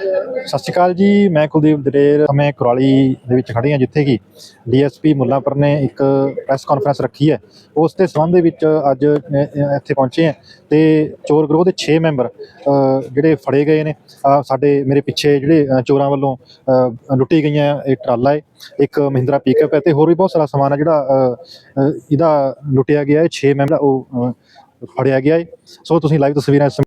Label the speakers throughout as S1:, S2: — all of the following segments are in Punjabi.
S1: ਸਤਿ ਸ਼੍ਰੀ ਅਕਾਲ ਜੀ ਮੈਂ ਕੁਲਦੀਪ ਦਰੇਰ ਹਮੇ ਕੁਰਾਲੀ ਦੇ ਵਿੱਚ ਖੜੇ ਹਾਂ ਜਿੱਥੇ ਕਿ ਡੀਐਸਪੀ ਮੁੱਲਾਂਪੁਰ ਨੇ ਇੱਕ ਪ੍ਰੈਸ ਕਾਨਫਰੰਸ ਰੱਖੀ ਹੈ। ਉਸ ਦੇ ਸੰਬੰਧ ਦੇ ਵਿੱਚ ਅੱਜ ਇੱਥੇ ਪਹੁੰਚੇ ਹਾਂ ਤੇ ਚੋਰ ਗਰੋਹ ਦੇ 6 ਮੈਂਬਰ ਜਿਹੜੇ ਫੜੇ ਗਏ ਨੇ। ਸਾਡੇ ਮੇਰੇ ਪਿੱਛੇ ਜਿਹੜੇ ਚੋਰਾਂ ਵੱਲੋਂ ਲੁੱਟੀ ਗਈਆਂ ਇਹ ਟਰਾਲਾ ਹੈ ਇੱਕ ਮਹਿੰਦਰਾ ਪਿਕਅਪ ਹੈ ਤੇ ਹੋਰ ਵੀ ਬਹੁਤ ਸਾਰਾ ਸਮਾਨ ਹੈ ਜਿਹੜਾ ਇਹਦਾ ਲੁੱਟਿਆ ਗਿਆ ਹੈ। 6 ਮੈਂਬਰ ਉਹ ਫੜਿਆ ਗਿਆ ਹੈ। ਸੋ ਤੁਸੀਂ ਲਾਈਵ ਤਸਵੀਰਾਂ ਇਸ
S2: ਅ,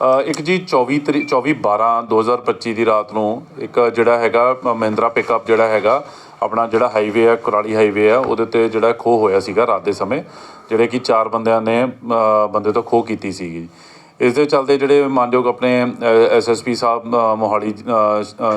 S2: ਇੱਕ ਜੀ 24 ਤਰੀ 24 12 2025 ਦੀ ਰਾਤ ਨੂੰ ਇੱਕ ਜਿਹੜਾ ਹੈਗਾ ਮਹਿੰਦਰਾ ਪਿਕਅਪ ਜਿਹੜਾ ਹੈਗਾ, ਆਪਣਾ ਜਿਹੜਾ ਹਾਈਵੇ ਹੈ ਕੁਰਾਲੀ ਹਾਈਵੇ ਹੈ ਉਹਦੇ ਤੇ ਜਿਹੜਾ ਖੋਹ ਹੋਇਆ ਸੀਗਾ ਰਾਤ ਦੇ ਸਮੇਂ, ਜਿਹੜੇ ਕਿ ਚਾਰ ਬੰਦਿਆਂ ਨੇ ਬੰਦੇ ਤੋਂ ਖੋਹ ਕੀਤੀ ਸੀਗੀ। ਇਸ ਦੇ ਚੱਲਦੇ ਜਿਹੜੇ ਮਾਨਯੋਗ ਆਪਣੇ ਐਸਐਸਪੀ ਸਾਹਿਬ ਮੋਹਾਲੀ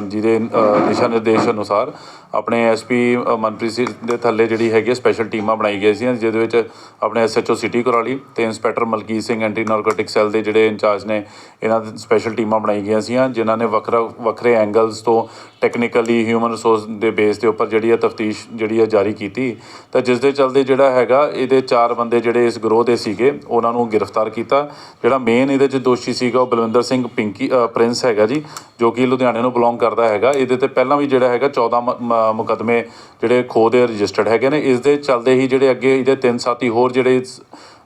S2: ਜੀ ਦੇ ਦਿਸ਼ਾ ਨਿਰਦੇਸ਼ ਅਨੁਸਾਰ ਆਪਣੇ ਐਸਪੀ ਮਨਪ੍ਰੀਤ ਸਿੰਘ ਦੇ ਥੱਲੇ ਜਿਹੜੀ ਹੈਗੀ ਸਪੈਸ਼ਲ ਟੀਮਾਂ ਬਣਾਈ ਗਈ ਸੀ ਜਿਹਦੇ ਵਿੱਚ ਆਪਣੇ ਐਸਐਚਓ ਸਿਟੀ ਕੁਰਾਲੀ ਤੇ inspector Malkit Singh anti narcotic cell ਦੇ ਜਿਹੜੇ ਇੰਚਾਰਜ ਨੇ, ਇਹਨਾਂ ਦੇ ਸਪੈਸ਼ਲ ਟੀਮਾਂ ਬਣਾਈ ਗਈਆਂ ਸੀ ਜਿਨ੍ਹਾਂ ਨੇ ਵੱਖਰਾ, ਵੱਖਰੇ ਐਂਗਲਸ ਤੋਂ ਟੈਕਨੀਕਲੀ ਹਿਊਮਨ ਰਿਸੋਰਸ ਦੇ ਬੇਸ ਦੇ ਉੱਪਰ ਜਿਹੜੀ ਹੈ ਤਫਤੀਸ਼ ਜਿਹੜੀ ਹੈ ਜਾਰੀ ਕੀਤੀ। ਤਾਂ ਜਿਸ ਦੇ ਚੱਲਦੇ ਜਿਹੜਾ ਹੈਗਾ, ਇਹਦੇ ਚਾਰ ਬੰਦੇ ਜਿਹੜੇ ਇਸ ਗਰੋਹ ਦੇ ਸੀਗੇ, ਉਹਨਾਂ ਨੂੰ ਗ੍ਰਿਫਤਾਰ ਕੀਤਾ। ਜਿਹੜਾ ਮੇਨ ਇਹਦੇ 'ਚ ਦੋਸ਼ੀ ਸੀਗਾ ਉਹ ਬਲਵਿੰਦਰ ਸਿੰਘ ਪਿੰਕੀ ਪ੍ਰਿੰਸ ਹੈਗਾ ਜੀ, ਜੋ ਕਿ ਲੁਧਿਆਣੇ ਨੂੰ ਬਿਲੋਂਗ ਕਰਦਾ ਹੈਗਾ। ਇਹਦੇ ਤੇ ਪਹਿਲਾਂ ਵੀ ਜਿਹੜਾ ਹੈਗਾ 14 ਮ- ਮ- ਮੁਕੱਦਮੇ ਜਿਹੜੇ ਖੋਹ ਦੇ ਰਜਿਸਟਰਡ ਹੈਗੇ ਨੇ। ਇਸ ਦੇ ਚੱਲਦੇ ਹੀ ਜਿਹੜੇ ਅੱਗੇ ਇਹਦੇ ਤਿੰਨ ਸਾਥੀ ਹੋਰ ਜਿਹੜੇ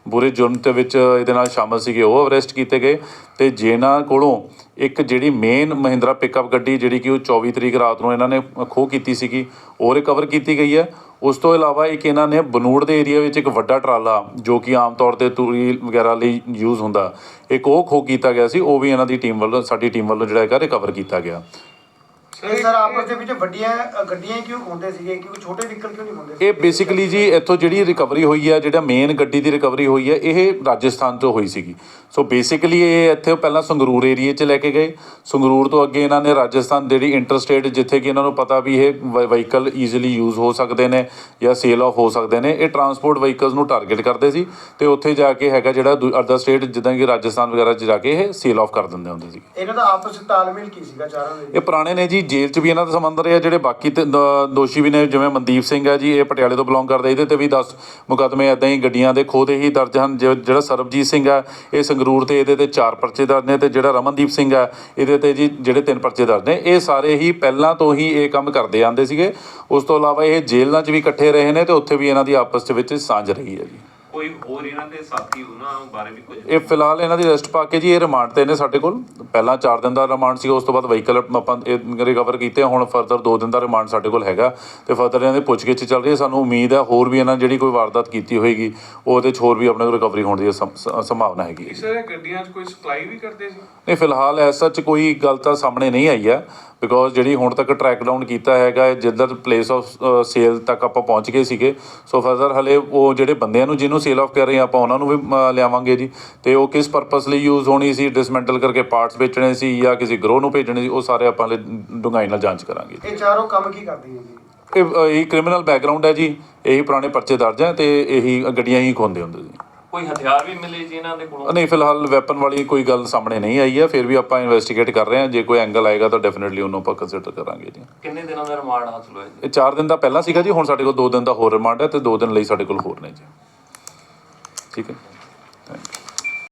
S2: ਬੁਰੇ ਜੁਰਮ ਦੇ ਵਿੱਚ ਇਹਦੇ ਨਾਲ ਸ਼ਾਮਲ ਸੀਗੇ, ਉਹ ਅਰੈਸਟ ਕੀਤੇ ਗਏ। ਤੇ ਜਿਨ੍ਹਾਂ ਕੋਲੋਂ ਇੱਕ ਜਿਹੜੀ ਮੇਨ ਮਹਿੰਦਰਾ ਪਿਕਅਪ ਗੱਡੀ ਜਿਹੜੀ ਕਿ ਉਹ 24 ਤਰੀਕ ਰਾਤ ਨੂੰ ਇਹਨਾਂ ਨੇ ਖੋਹ ਕੀਤੀ ਸੀਗੀ, ਉਹ ਰਿਕਵਰ ਕੀਤੀ ਗਈ ਹੈ। ਉਸ ਤੋਂ ਇਲਾਵਾ ਇੱਕ ਇਹਨਾਂ ਨੇ ਬਨੂੜ ਦੇ ਏਰੀਆ ਵਿੱਚ ਇੱਕ ਵੱਡਾ ਟਰਾਲਾ ਜੋ ਕਿ ਆਮ ਤੌਰ ਤੇ ਤੂੜੀ ਵਗੈਰਾ ਲਈ ਯੂਜ਼ ਹੁੰਦਾ, ਇੱਕ ਉਹ ਖੋਹ ਕੀਤਾ ਗਿਆ ਸੀ, ਉਹ ਵੀ ਇਹਨਾਂ ਦੀ ਟੀਮ ਵੱਲੋਂ, ਸਾਡੀ ਟੀਮ ਵੱਲੋਂ ਜਿਹੜਾ ਹੈਗਾ ਰਿਕਵਰ ਕੀਤਾ ਗਿਆ।
S3: ਇਹ ਸਰ ਆਪਸ ਦੇ ਵਿੱਚ ਵੱਡੀਆਂ ਅ, ਗੱਡੀਆਂ ਹੀ ਕਿਉਂ ਖੋਂਦੇ ਸੀਗੇ? ਕਿਉਂਕਿ ਛੋਟੇ ਵਹੀਕਲ ਕਿਉਂ ਨਹੀਂ ਖੋਂਦੇ
S2: ਇਹ ਬੇਸਿਕਲੀ ਜੀ ਇੱਥੋਂ ਜਿਹੜੀ ਰਿਕਵਰੀ ਹੋਈ ਹੈ ਜਿਹੜਾ ਮੇਨ ਗੱਡੀ ਦੀ ਰਿਕਵਰੀ ਹੋਈ ਹੈ ਇਹ ਰਾਜਸਥਾਨ ਤੋਂ ਹੋਈ ਸੀਗੀ। ਸੋ ਬੇਸਿਕਲੀ ਇਹ ਇੱਥੇ ਪਹਿਲਾਂ ਸੰਗਰੂਰ ਏਰੀਏ 'ਚ ਲੈ ਕੇ ਗਏ। ਸੰਗਰੂਰ ਤੋਂ ਅੱਗੇ ਇਹਨਾਂ ਨੇ ਰਾਜਸਥਾਨ ਜਿਹੜੀ ਇੰਟਰਸਟੇਟ ਜਿੱਥੇ ਕਿ ਇਹਨਾਂ ਨੂੰ ਪਤਾ ਵੀ ਇਹ ਵਹੀਕਲ ਈਜ਼ੀਲੀ ਯੂਜ਼ ਹੋ ਸਕਦੇ ਨੇ ਜਾਂ ਸੇਲ ਆਫ ਹੋ ਸਕਦੇ ਨੇ ਇਹ ਟਰਾਂਸਪੋਰਟ ਵਹੀਕਲਸ ਨੂੰ ਟਾਰਗੇਟ ਕਰਦੇ ਸੀ ਤੇ ਉੱਥੇ ਜਾ ਕੇ ਹੈਗਾ ਜਿਹੜਾ ਅਦਰ ਸਟੇਟ ਜਿੱਦਾਂ ਕਿ ਰਾਜਸਥਾਨ ਵਗੈਰਾ 'ਚ ਜਾ ਕੇ ਇਹ ਸੇਲ ਆਫ ਕਰ ਦਿੰਦੇ ਹੁੰਦੇ ਸੀ
S3: ਇਹਨਾਂ ਦਾ ਆਪਸ ਵਿੱਚ ਤਾਲਮੇਲ ਕੀ ਸੀਗਾ ਚਾਰਾਂ ਦੇ
S2: ਇਹ ਪੁਰਾਣੇ ਨੇ ਜੀ ਜੇਲ੍ਹ 'ਚ ਵੀ ਇਹਨਾਂ ਦਾ ਸੰਬੰਧ ਰਿਹਾ ਜਿਹੜੇ ਬਾਕੀ ਦ- ਦੋਸ਼ੀ ਵੀ ਨੇ, ਜਿਵੇਂ ਮਨਦੀਪ ਸਿੰਘ ਹੈ ਜੀ, ਇਹ ਪਟਿਆਲੇ ਤੋਂ ਬਿਲੋਂਗ ਕਰਦਾ ਇਹਦੇ ਤੇ ਵੀ 10 ਮੁਕੱਦਮੇ ਇਦਾਂ ਹੀ ਗੱਡੀਆਂ ਦੇ ਖੋਹ ਦੇ ਹੀ ਦਰਜ ਹਨ ਜਿ- ਜਿਹੜਾ ਸਰਬਜੀਤ ਸਿੰਘ ਹੈ, ਇਹ ਸੰਗਰੂਰ ਤੇ ਇਹਦੇ ਤੇ ਚਾਰ ਪਰਚੇ ਦਰਜ ਨੇ ਤੇ ਜਿਹੜਾ ਰਮਨਦੀਪ ਸਿੰਘ ਹੈ, ਇਹਦੇ ਤੇ ਜੀ ਜਿਹੜੇ ਤਿੰਨ ਪਰਚੇ ਦਰਜ ਨੇ, ਇਹ ਸਾਰੇ ਹੀ ਪਹਿਲਾਂ ਤੋਂ ਹੀ ਇਹ ਕੰਮ ਕਰਦੇ ਆਂਦੇ ਸੀਗੇ। ਉਸ ਤੋਂ ਇਲਾਵਾ ਇਹ ਜੇਲ੍ਹਾਂ 'ਚ ਵੀ ਇਕੱਠੇ ਰਹੇ ਨੇ ਤੇ ਉੱਥੇ ਵੀ ਇਹਨਾਂ ਦੀ ਆਪਸ ਦੇ ਵਿੱਚ ਸਾਂਝ ਰਹੀ ਹੈ ਜੀ।
S4: ਕੋਈ ਹੋਰ ਇਹਨਾਂ ਦੇ ਸਾਥੀ ਉਹਨਾਂ ਬਾਰੇ ਵੀ ਕੁਝ?
S2: ਇਹ ਫਿਲਹਾਲ ਇਹਨਾਂ ਦੀ ਅਰੈਸਟ ਪਾ ਕੇ ਜੀ ਇਹ ਰਿਮਾਂਡ ਤੇ ਨੇ ਸਾਡੇ ਕੋਲ। ਪਹਿਲਾਂ 4 ਦਿਨ ਦਾ ਰਿਮਾਂਡ ਸੀ ਉਸ ਤੋਂ ਬਾਅਦ ਵਹੀਕਲ ਆਪਾਂ ਰਿਕਵਰ ਕੀਤੇ ਹੁਣ ਫਰਦਰ 2 ਦਿਨ ਦਾ ਰਿਮਾਂਡ ਸਾਡੇ ਕੋਲ ਹੈਗਾ। ਤੇ ਫਰਦਰ ਇਹਨਾਂ ਦੀ ਪੁੱਛਗਿੱਛ ਚੱਲ ਰਹੀ ਹੈ। ਸਾਨੂੰ ਉਮੀਦ ਹੈ ਹੋਰ ਵੀ ਇਹਨਾਂ ਜਿਹੜੀ ਕੋਈ ਵਾਰਦਾਤ ਕੀਤੀ ਹੋਏਗੀ ਉਹਦੇ 'ਚ ਹੋਰ ਵੀ ਆਪਣੇ ਕੋਲ ਰਿਕਵਰੀ ਹੋਣ ਦੀ ਸੰਭਾਵਨਾ ਹੈਗੀ
S4: ਤਰ੍ਹਾਂ ਗੱਡੀਆਂ 'ਚ ਕੋਈ ਸਪਲਾਈ ਵੀ ਕਰਦੇ ਸੀ?
S2: ਨਹੀਂ ਫਿਲਹਾਲ ਐਸਾ ਚ ਕੋਈ ਗੱਲ ਤਾਂ ਸਾਹਮਣੇ ਨਹੀਂ ਆਈ ਹੈ। ਬਿਕੋਜ਼ ਜਿਹੜੀ ਹੁਣ ਤੱਕ ਟਰੈਕ ਡਾਊਨ ਕੀਤਾ ਹੈਗਾ ਜਿੱਧਰ ਪਲੇਸ ਆਫ ਸੇਲ ਤੱਕ ਆਪਾਂ ਪਹੁੰਚ ਗਏ ਸੀਗੇ। ਸੋ ਫਰਦਰ ਹਲੇ ਉਹ ਜਿਹੜੇ ਬੰਦਿਆਂ ਨੂੰ ਜਿਹਨੂੰ ਸੇਲ ਆਫ ਕਰ ਰਹੇ ਆਪਾਂ ਉਹਨਾਂ ਨੂੰ ਵੀ ਲਿਆਵਾਂਗੇ ਜੀ। ਤੇ ਉਹ ਕਿਸ ਪਰਪਸ ਲਈ ਯੂਜ਼ ਹੋਣੀ ਸੀ ਡਿਸਮੈਂਟਲ ਕਰਕੇ ਪਾਰਟਸ ਵੇਚਣੇ ਸੀ ਜਾਂ ਕਿਸੇ ਗਰੋਹ ਨੂੰ ਭੇਜਣੇ ਸੀ ਉਹ ਸਾਰੇ ਆਪਾਂ ਹਲੇ ਡੂੰਘਾਈ ਨਾਲ ਜਾਂਚ ਕਰਾਂਗੇ
S3: ਇਹ ਚਾਰੋਂ ਕੰਮ ਕੀ ਕਰਦੀਆਂ ਜੀ?
S2: ਇਹ ਇਹੀ ਕ੍ਰਿਮੀਨਲ ਬੈਕਗ੍ਰਾਉਂਡ ਹੈ ਜੀ। ਇਹੀ ਪੁਰਾਣੇ ਪਰਚੇ ਦਰਜ ਹੈ ਤੇ ਇਹੀ ਗੱਡੀਆਂ ਹੀ ਖੋਂਦੇ ਹੁੰਦੇ ਸੀ
S4: ਕੋਈ ਹਥਿਆਰ ਵੀ ਮਿਲੇ ਜੀ ਇਹਨਾਂ ਦੇ ਕੋਲੋਂ?
S2: ਨਹੀਂ ਫਿਲਹਾਲ ਵੈਪਨ ਵਾਲੀ ਕੋਈ ਗੱਲ ਸਾਹਮਣੇ ਨਹੀਂ ਆਈ ਹੈ ਫਿਰ ਵੀ ਆਪਾਂ ਇਨਵੈਸਟੀਗੇਟ ਕਰ ਰਹੇ ਹਾਂ। ਜੇ ਕੋਈ ਐਂਗਲ ਆਏਗਾ ਤਾਂ ਡੈਫੀਨਿਟਲੀ ਉਹਨੂੰ ਆਪਾਂ ਕੰਸੀਡਰ ਕਰਾਂਗੇ ਜੀ।
S4: ਕਿੰਨੇ ਦਿਨਾਂ ਦਾ ਰਿਮਾਂਡ ਹਾਸਲ ਹੋਇਆ ਜੀ?
S2: ਇਹ 4 ਦਿਨ ਦਾ ਪਹਿਲਾਂ ਸੀਗਾ ਜੀ ਹੁਣ ਸਾਡੇ ਕੋਲ 2 ਦਿਨ ਦਾ ਹੋਰ ਰਿਮਾਂਡ ਹੈ ਤੇ 2 ਦਿਨ ਲਈ ਸਾਡੇ ਕੋਲ ਹੋਰ ਨੇ ਜੀ। ਠੀਕ ਹੈ।